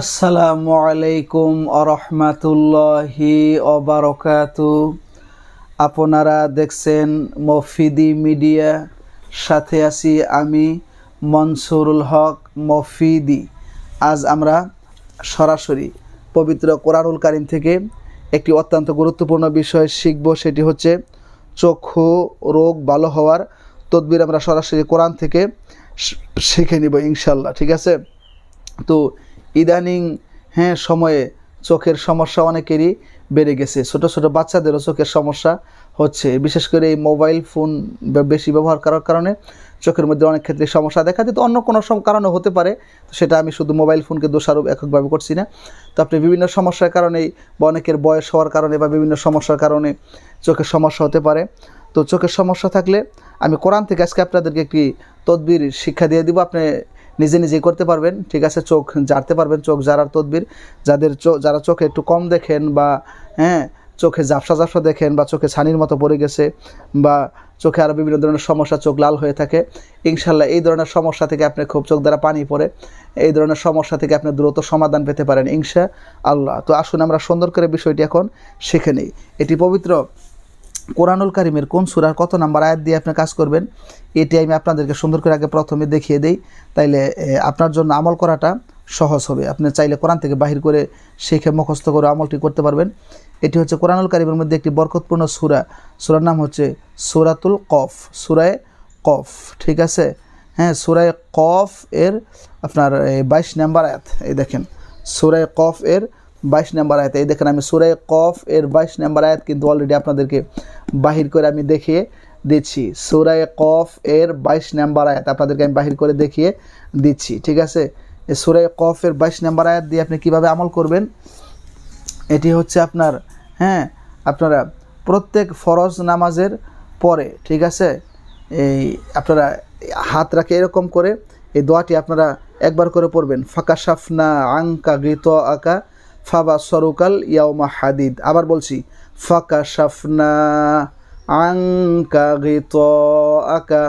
আসসালামু আলাইকুম আরহামাতুল্লাহি অবারকাতু আপনারা দেখছেন মফিদি মিডিয়া, সাথে আছি আমি মনসুরুল হক মফিদি। আজ আমরা সরাসরি পবিত্র কোরআনুল কারিম থেকে একটি অত্যন্ত গুরুত্বপূর্ণ বিষয় শিখব, সেটি হচ্ছে চক্ষু রোগ ভালো হওয়ার তদবির আমরা সরাসরি কোরআন থেকে শিখে নিব ইনশাল্লাহ ঠিক আছে? তো ইদানিং হ্যাঁ সময়ে চোখের সমস্যা অনেকেরই বেড়ে গেছে। ছোট ছোট বাচ্চাদেরও চোখের সমস্যা হচ্ছে। বিশেষ করে এই মোবাইল ফোন বেশি ব্যবহার করার কারণে চোখের মধ্যে অনেক ক্ষেত্রে সমস্যা দেখা দিত অন্য কোনো কারণে হতে পারে। সেটা আমি শুধু মোবাইল ফোনকে দোষারোপ এককভাবে করছি না। তো আপনি বিভিন্ন সমস্যার কারণেই বা অনেকের বয়স হওয়ার কারণে বা বিভিন্ন সমস্যার কারণে চোখের সমস্যা হতে পারে। তো চোখের সমস্যা থাকলে আমি কোরআন থেকে আজকে আপনাদেরকে একটি তদবির শিক্ষা দিয়ে দিব। আপনি নিজে নিজেই করতে পারবেন, ঠিক আছে? চোখ জারতে পারবেন, চোখ জারার তদবির। যাদের চোখ যারা চোখে একটু কম দেখেন বা হ্যাঁ চোখে জাপসা জাপসা দেখেন বা চোখে ছানির মতো পড়ে গেছে বা চোখে আরও বিভিন্ন ধরনের সমস্যা, চোখ লাল হয়ে থাকে, ইনশাল্লাহ এই ধরনের সমস্যা থেকে আপনি খুব চোখ দ্বারা পানি পড়ে, এই ধরনের সমস্যা থেকে আপনি দ্রুত সমাধান পেতে পারেন ইনশা আল্লাহ তো আসুন আমরা সুন্দর করে বিষয়টি এখন শিখে নিই। এটি পবিত্র কোরআনুল কারিমের কোন সুরার কত নাম্বার আয়াত দিয়ে আপনি কাজ করবেন, এটি আমি আপনাদেরকে সুন্দর করে আগে প্রথমে দেখিয়ে দেই। তাইলে আপনার জন্য আমল করাটা সহজ হবে। আপনি চাইলে কোরআন থেকে বাহির করে শিখে মুখস্থ করে আমলটি করতে পারবেন। এটি হচ্ছে কোরআনুল কারিমের মধ্যে একটি বরকতপূর্ণ সুরা। সুরার নাম হচ্ছে সুরাতুল কফ, সুরায় কফ, ঠিক আছে? হ্যাঁ সুরায় কফ এর আপনার বাইশ নাম্বার আয়াত। এই দেখেন, সুরায় কফ এর বাইশ নাম্বার আয়াত। এই দেখেন আমি সুরায় কফ এর বাইশ নাম্বার আয়াত কিন্তু অলরেডি আপনাদেরকে বাহির করে আমি দেখিয়ে দিচ্ছি। সুরায় কফ এর বাইশ নাম্বার আয়াত আপনাদেরকে আমি বাহির করে দেখিয়ে দিচ্ছি, ঠিক আছে? সুরায় কফ এর বাইশ নাম্বার আয়াত দিয়ে আপনি কীভাবে আমল করবেন? এটি হচ্ছে আপনার হ্যাঁ আপনারা প্রত্যেক ফরজ নামাজের পরে, ঠিক আছে? এই আপনারা হাত রাখে এরকম করে এই দোয়াটি আপনারা একবার করে পড়বেন। ফাঁকা সাফনা আঙ্কা গৃত আকা ফাবা সরুকাল ইয়াউমা হাদিদ। আবার বলছি ফাকা সাফনা আংকা গিত আকা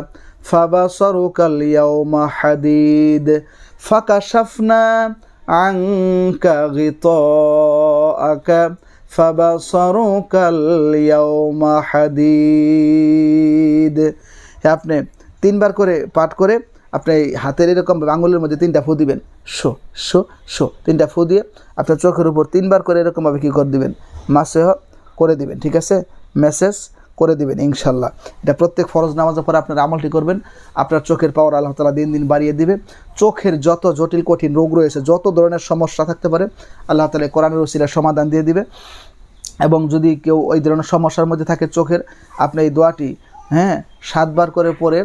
ফাবা সরুকাল ইয়াউমা হাদিদ। ফাকা সাফনা আংকা গিত আকা ফাবা সরুকাল ইয়াউমা হাদিদ। আপনি, তিনবার করে পাঠ করে আপনি হাতের এরকম আঙুলের মধ্যে তিনটা ফু দিবেন। শো শো শো, তিনটা ফু দিয়ে আপনার চোখের উপর তিনবার করে এরকমভাবে কী করে দিবেন? মাসেহ করে দিবেন, ঠিক আছে? মেসেজ করে দিবেন, ইনশাল্লাহ। এটা প্রত্যেক ফরজ নামাজের পরে আপনার আমলটি করবেন। আপনার চোখের পাওয়ার আল্লাহ তালা দিন দিন বাড়িয়ে দিবে। চোখের যত জটিল, কঠিন রোগ রয়েছে, যত ধরনের সমস্যা থাকতে পারে, আল্লাহ তালা কোরআনের ওসিলার সমাধান দিয়ে দিবে। এবং যদি কেউ ওই ধরনের সমস্যার মধ্যে থাকে চোখের, আপনি এই দোয়াটি হ্যাঁ সাতবার করে পরে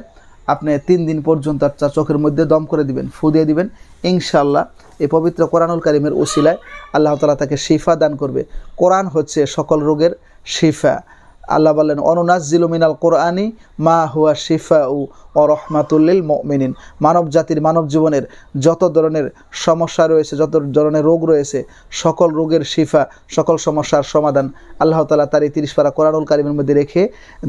আপনি তিন দিন পর্যন্ত তার চোখের মধ্যে দম করে দিবেন, ফু দিয়ে দিবেন। ইনশাল্লাহ এই পবিত্র কোরআনুল কারিমের ওসিলায় আল্লাহ তালা তাকে শিফা দান করবে। কোরআন হচ্ছে সকল রোগের শিফা। আল্লাহ বললেন অনুনাজিলু মিনাল কোরআনি মা হুয়া শিফা উ ও রহমাতুল্লিল মিনিন মানব জাতির, মানব জীবনের যত ধরনের সমস্যা রয়েছে, যত ধরনের রোগ রয়েছে, সকল রোগের শিফা, সকল সমস্যার সমাধান আল্লাহ তালা তার এই তিরিশ পারা কোরআনুল কারিমের মধ্যে রেখে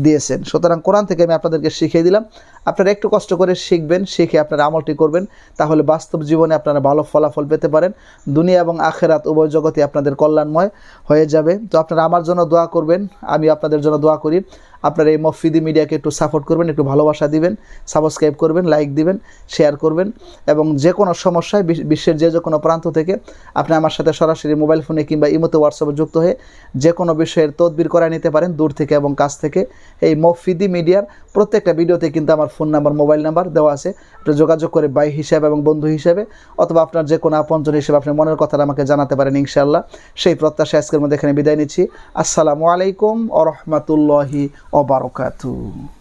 দিয়েছেন। সুতরাং কোরআন থেকে আমি আপনাদেরকে শিখিয়ে দিলাম। আপনারা একটু কষ্ট করে শিখবেন, শিখে আপনারা আমলটি করবেন, তাহলে বাস্তব জীবনে আপনারা ভালো ফলাফল পেতে পারেন। দুনিয়া এবং আখেরাত উভয় জগতে আপনাদের কল্যাণময় হয়ে যাবে। তো আপনারা আমার জন্য দোয়া করবেন আমি আপনাদের জন্য দোয়া করি। আপনারা এই মফিদি মিডিয়াকে একটু সাপোর্ট করবেন, একটু ভালোবাসা দিবেন সাবস্ক্রাইব করবেন লাইক দিবেন শেয়ার করবেন এবং যে কোনো সমস্যায় বিশ- বিশ্বের যে যে কোনো প্রান্ত থেকে আপনি আমার সাথে সরাসরি মোবাইল ফোনে কিংবা ইমোতে হোয়াটসঅ্যাপে যুক্ত হয়ে যে কোনো বিষয়ের তদবির করা নিতে পারেন দূর থেকে এবং কাছ থেকে। এই মফিদি মিডিয়ার প্রত্যেকটা ভিডিওতে কিন্তু আমার ফোন নাম্বার মোবাইল নাম্বার দেওয়া আছে। আপনি যোগাযোগ করে ভাই হিসাবে এবং বন্ধু হিসেবে অথবা আপনার যে কোনো আপনজন হিসেবে আপনি মনের কথাটা আমাকে জানাতে পারেন ইনশাআল্লাহ। সেই প্রত্যাশা আজকের মধ্যে এখানে বিদায় নিচ্ছি। আসসালামু আলাইকুম ও রহমতুল্লাহি wabarakatuh.